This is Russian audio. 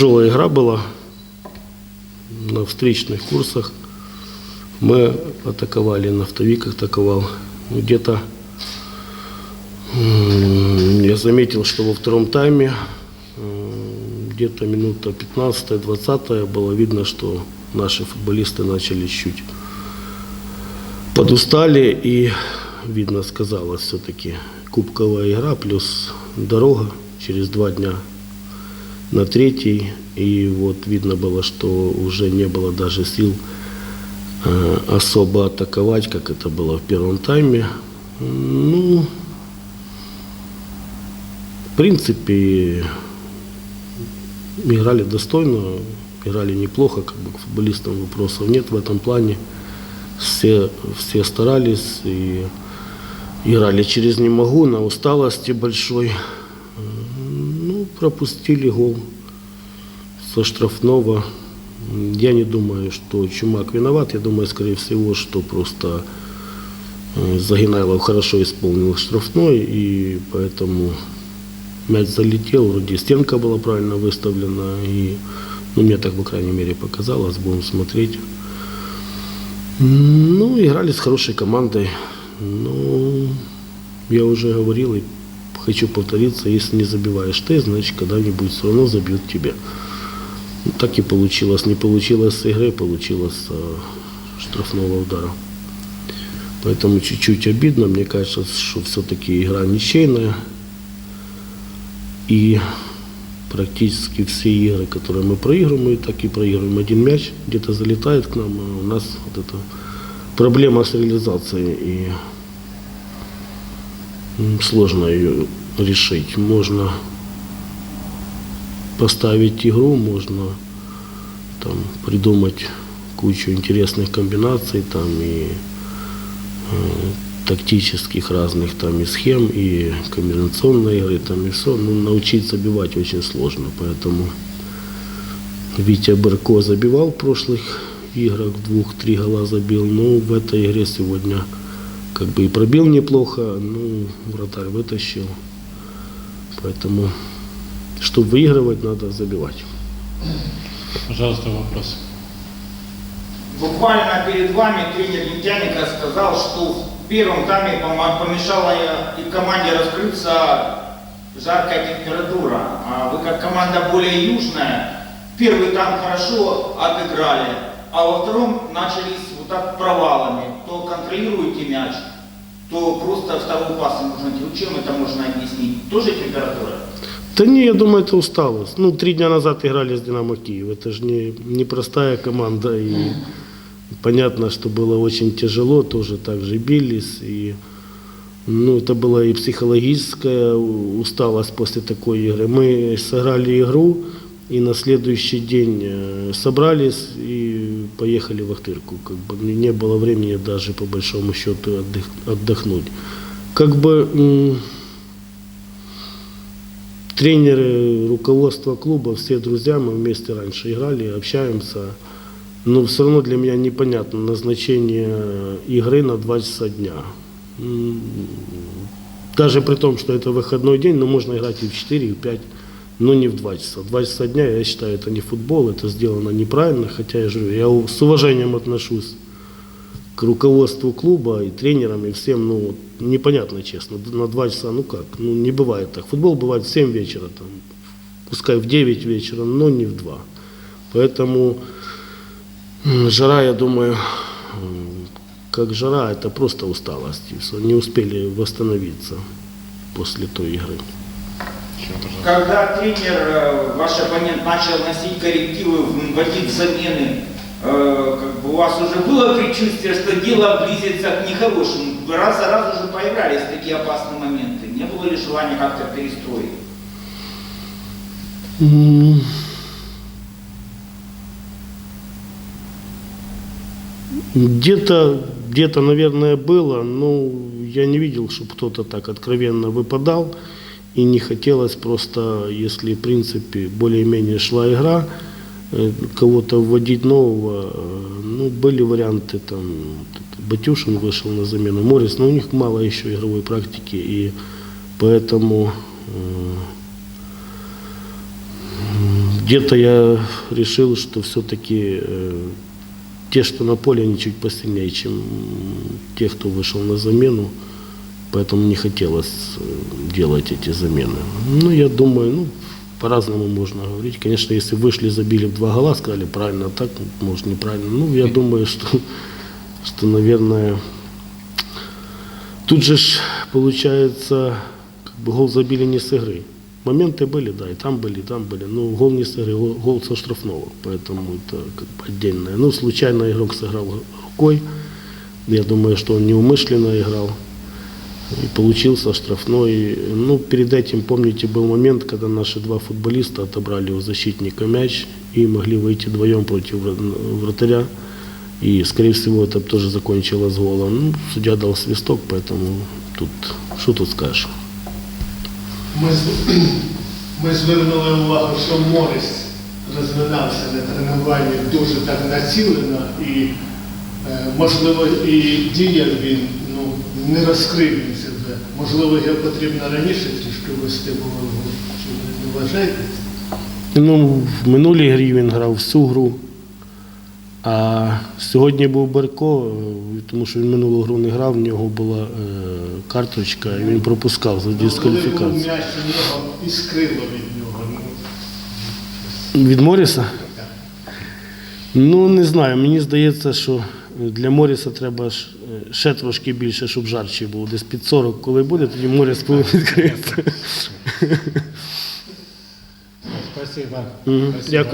Тяжелая игра была на встречных курсах. Мы атаковали, нафтовик атаковал. Ну, Где-то я заметил, что во втором тайме где-то минута 15-20 было видно, что наши футболисты начали чуть подустали и видно сказалось все-таки кубковая игра плюс дорога через два дня на третий. И вот видно было, что уже не было даже сил э, особо атаковать, как это было в первом тайме. Ну, в принципе, играли достойно, играли неплохо, как бы к футболистам вопросов нет в этом плане. Все, все старались и играли через не могу, на усталости большой. Пропустили гол со штрафного. Я не думаю, что Чумак виноват. Я думаю, скорее всего, что просто э, Загинайлов хорошо исполнил штрафной, и поэтому мяч залетел. Вроде стенка была правильно выставлена, и ну, мне так, по крайней мере, показалось. Будем смотреть. Ну, играли с хорошей командой. Ну, я уже говорил и хочу повториться, если не забиваешь ты, значит, когда-нибудь все равно забьют тебя. Ну, так и получилось. Не получилось с игры, получилось с э, штрафного удара. Поэтому чуть-чуть обидно. Мне кажется, что все-таки игра ничейная. И практически все игры, которые мы проигрываем, мы так и проигрываем. Один мяч где-то залетает к нам, а у нас вот эта проблема с реализацией. И сложно ее решить. Можно поставить игру, можно там придумать кучу интересных комбинаций там и э, тактических разных там и схем, и комбинационной игры, там и все. Ну, научиться забивать очень сложно, поэтому Витя Берко забивал в прошлых играх, двух-три гола забил, но в этой игре сегодня как бы и пробил неплохо, ну, вратарь вытащил. Поэтому, чтобы выигрывать, надо забивать. Пожалуйста, вопрос. Буквально перед вами тренер Нефтяника сказал, что в первом тайме помешала и команде раскрыться жаркая температура. А вы как команда более южная, первый тайм хорошо отыграли, а во втором начались вот так провалами. Контролируете мяч, то просто второй пас не нужно делать. Чем это можно объяснить? Тоже температура? Да не, я думаю, это усталость. Ну, три дня назад играли с Динамо Киев. Это же не, непростая команда. И понятно, что было очень тяжело, тоже так же бились. И, ну, это была и психологическая усталость после такой игры. Мы сыграли игру, и на следующий день э, собрались и поехали в Ахтырку. Как бы не было времени даже по большому счету отдых- отдохнуть. Как бы тренеры, руководство клуба, все друзья, мы вместе раньше играли, общаемся. Но все равно для меня непонятно назначение игры на 2 часа дня. Даже при том, что это выходной день, но можно играть и в 4, и в 5, но не в 2 часа. 2 часа дня, я считаю, это не футбол, это сделано неправильно, хотя я же я с уважением отношусь к руководству клуба и тренерам, и всем, ну, непонятно, честно, на два часа, ну как, ну, не бывает так. Футбол бывает в 7 вечера, там, пускай в 9 вечера, но не в 2. Поэтому жара, я думаю, как жара, это просто усталость, не успели восстановиться после той игры. Когда тренер, э, ваш оппонент начал носить коррективы, вводить замены, э, как бы у вас уже было предчувствие, что дело близится к нехорошему. Вы раз за раз уже поигрались в такие опасные моменты. Не было ли желания как-то перестроить? Где-то, где-то, наверное, было, но я не видел, чтобы кто-то так откровенно выпадал. И не хотелось просто, если, в принципе, более-менее шла игра, э, кого-то вводить нового. э, Ну, были варианты, там, Батюшин вышел на замену, Морис, но у них мало еще игровой практики, и поэтому э, где-то я решил, что все-таки те, что на поле, они чуть посильнее, чем те, кто вышел на замену. Поэтому не хотелось э, делать эти замены. Ну, я думаю, ну, по-разному можно говорить. Конечно, если вышли, забили в два гола, сказали правильно, а так, может, неправильно. Ну, я думаю, что, что наверное, тут же ж, получается, как бы гол забили не с игры. Моменты были, да, и там были, и там были. Но гол не с игры, гол, со штрафного. Поэтому это как бы отдельное. Ну, случайно игрок сыграл рукой. Я думаю, что он неумышленно играл И получился штрафной. Ну, перед этим, помните, был момент, когда наши два футболиста отобрали у защитника мяч и могли выйти вдвоем против вра- вратаря. И, скорее всего, это тоже закончилось голом. Ну, судья дал свисток, поэтому тут, что тут скажешь? Ми, з- ми звернули увагу, що Морис розвинався на тренуванні дуже так націлено і, е, можливо, і діяв він ну, не розкрив він себе. Можливо, його потрібно раніше трішки вести було. Чи ви не вважаєте? Ну, в минулій грі він грав всю гру. А сьогодні був Барко, е, тому що він минулу гру не грав, в нього була е, карточка, і він пропускав за Коли був дискваліфікацію. м'яч у нього іскрило від нього. Ну, Від Моріса? Ну, не знаю. Мені здається, що для Моріса треба е, ще трошки більше, щоб жарче було. Десь під 40, коли буде, тоді Моріс буде відкрити. Дякую.